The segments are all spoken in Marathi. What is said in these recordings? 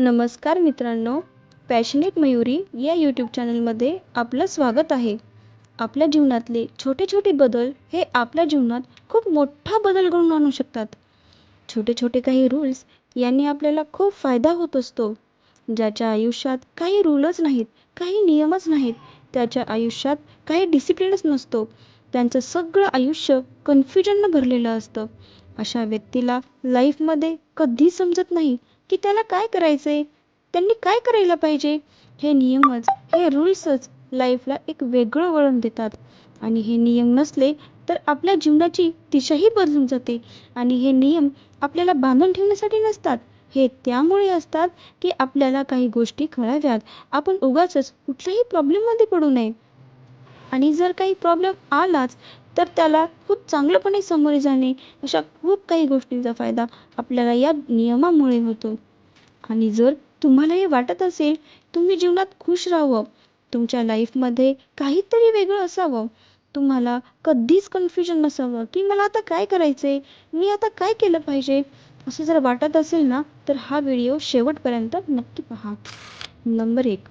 नमस्कार मित्रांनो पॅशनेट मयुरी या यूट्यूब चॅनलमध्ये आपलं स्वागत आहे. आपल्या जीवनातले छोटे छोटे बदल हे आपल्या जीवनात खूप मोठा बदल घडून आणू शकतात. छोटे छोटे काही रूल्स यांनी आपल्याला खूप फायदा होत असतो. ज्याच्या आयुष्यात काही रूलच नाहीत काही नियमच नाहीत त्याच्या आयुष्यात काही डिसिप्लिनच नसतो. त्यांचं सगळं आयुष्य कन्फ्युजननं भरलेलं असतं. अशा व्यक्तीला लाईफमध्ये कधी समजत नाही. की त्याला काय करायचंय? त्यांनी काय करायला पाहिजे? हे नियमच हे रूल्सच लाईफला एक वेगळं वळण देतात. आणि हे नियम नसले तर आपल्या जीवनाची दिशाही बदलून जाते. आणि हे नियम आपल्याला बांधून ठेवण्यासाठी नसतात. हे त्यामुळे असतात की आपल्याला काही गोष्टी कळाव्यात. आपण उगाचच कुठल्याही प्रॉब्लेममध्ये पडू नये. आणि जर काही प्रॉब्लेम आलाच तर त्याला खूप चांगलंपणे सामोरे जाणे अशा खूप काही गोष्टींचा फायदा आपल्याला या नियमामुळे होतो. आणि जर तुम्हाला हे वाटत असेल तुम्ही जीवनात खुश राहावं तुमच्या लाईफमध्ये काहीतरी वेगळं असावं तुम्हाला कधीच कन्फ्युजन नसावं की मला आता काय करायचंय मी आता काय केलं पाहिजे असं जर वाटत असेल ना तर हा व्हिडिओ शेवटपर्यंत नक्की पहा. नंबर एक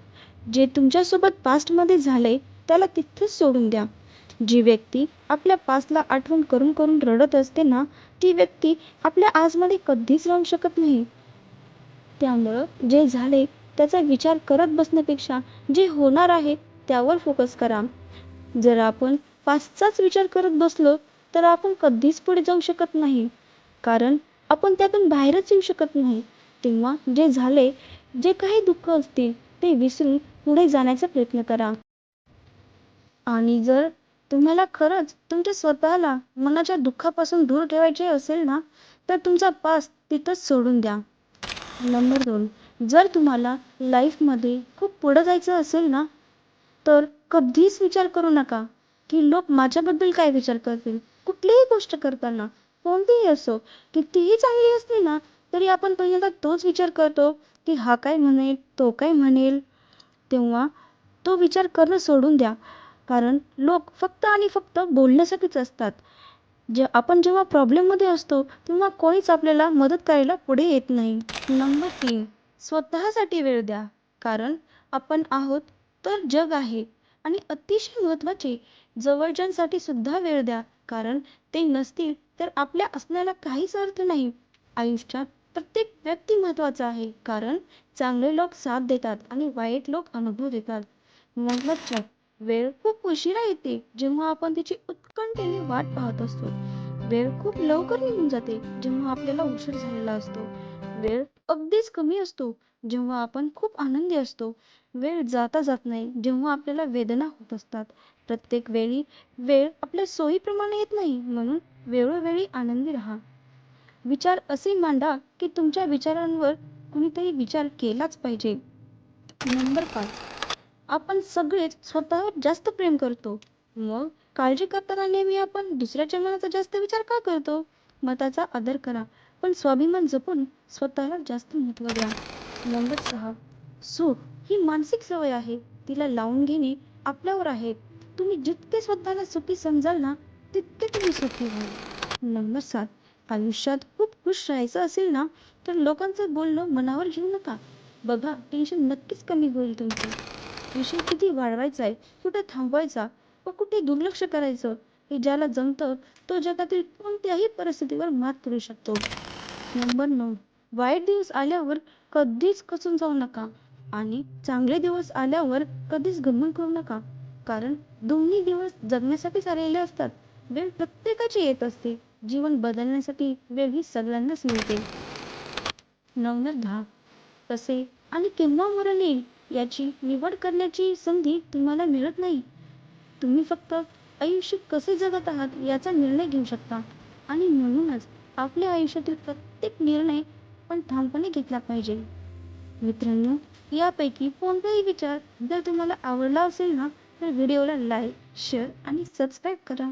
जे तुमच्यासोबत पास्टमध्ये झालंय त्याला तिथेच सोडून द्या. जी व्यक्ती आपल्या पासला आठवण करून करून रडत असते ना ती व्यक्ती आपल्या आजमध्ये कधीच राहू शकत नाही. त्यामुळं जे झाले त्याचा विचार करत बसण्यापेक्षा जे होणार आहे त्यावर फोकस करा. जर आपण पास्टचाच विचार करत बसलो तर आपण कधीच पुढे जाऊ शकत नाही. कारण आपण त्यातून बाहेरच येऊ शकत नाही. तेव्हा जे झाले जे काही दुःख असतील ते विसरून पुढे जाण्याचा प्रयत्न करा. आणि जर तुम्हाला खरंच तुमच्या स्वतःला मनाच्या दुःखापासून दूर ठेवायचे असेल ना तर तुमचा पास्ट तिथंच सोडून द्या. नंबर दोन जर तुम्हाला लाईफमध्ये खूप पुढं जायचं असेल ना तर कधीच विचार करू नका की लोक माझ्याबद्दल काय विचार करतील? कुठलीही गोष्ट करताना कोणतीही असो कितीही चांगली असली ना तरी आपण पहिल्यांदा तोच विचार करतो की हा काय म्हणेल तो काय म्हणेल तेव्हा तो विचार करणं सोडून द्या. कारण लोक फक्त आणि फक्त बोलण्यासाठीच असतात. जे आपण जेव्हा प्रॉब्लेममध्ये असतो तेव्हा कोणीच आपल्याला मदत करायला पुढे येत नाही. नंबर तीन स्वतःसाठी वेळ द्या. कारण आपण आहोत तर जग आहे. आणि अतिशय महत्त्वाचे जवळच्यांसाठी सुद्धा वेळ द्या. कारण ते नसतील तर आपल्या असण्याला काहीच अर्थ नाही. आयुष्यात प्रत्येक व्यक्ती महत्त्वाचा आहे. कारण चांगले लोक साथ देतात आणि वाईट लोक अनुभव देतात. नंबर चार वेळ खूप उशिरा येते जेव्हा आपण त्याची उत्कंठेने वाट पाहत असतो. वेळ खूप लवकर निघून जाते जेव्हा आपल्याला उशीर झालेला असतो. वेळ अगदीच कमी असतो जेव्हा आपण खूप आनंदी असतो. वेळ जाता जात नाही जेव्हा आपल्याला वेदना होत असतात. प्रत्येक वेळी वेळ आपल्या सोयीप्रमाणे येत नाही म्हणून वेळोवेळी आनंदी राहा. विचार असे मांडा की तुमच्या विचारांवर कुणीतरी विचार केलाच पाहिजे. नंबर पाच. आपण सगळेच स्वतःवर जास्त प्रेम करतो. मग काळजी करताना नेहमी आपण दुसऱ्याच्या मनाचा जास्त विचार का करतो? मताचा आदर करा पण स्वाभिमान जपून स्वतःला जास्त महत्त्व द्या. नंबर सहा सुख ही मानसिक सवय आहे. तिला लावून घेणे आपल्यावर आहे. तुम्ही जितके स्वतःला सुखी समजाल ना तितके तुम्ही सुखी व्हाल. नंबर सात आयुष्यात खूप खुश राहायचं असेल ना तर लोकांचं बोलणं मनावर घेऊ नका. बघा टेन्शन नक्कीच कमी होईल तुमचं. विषय किती वाढवायचा आहे कुठे थांबवायचा व कुठे दुर्लक्ष करायचं हे ज्याला जमतं तो जगातील कोणत्याही परिस्थितीवर मात करू शकतो. नंबर नऊ वाईट दिवस आल्यावर कधीच कसून जाऊ नका आणि चांगले दिवस आल्यावर कधीच घमंड करू नका. कारण दोन्ही दिवस जगण्यासाठीच आलेले असतात. वेळ प्रत्येकाची येत असते. जीवन बदलण्यासाठी वेळ ही सगळ्यांनाच मिळते. नंबर दहा कसे आणि केव्हा मरण येईल? याची निवड करण्याची संधी तुम्हाला मिळत नाही. तुम्ही फक्त आयुष्य कसे जगत आहात याचा निर्णय घेऊ शकता. आणि म्हणूनच आपल्या आयुष्यातील प्रत्येक निर्णय पण ठामपणे घेतला पाहिजे. मित्रांनो यापैकी कोणताही विचार जर तुम्हाला आवडला असेल ना तर व्हिडिओला लाईक शेअर आणि सबस्क्राईब करा.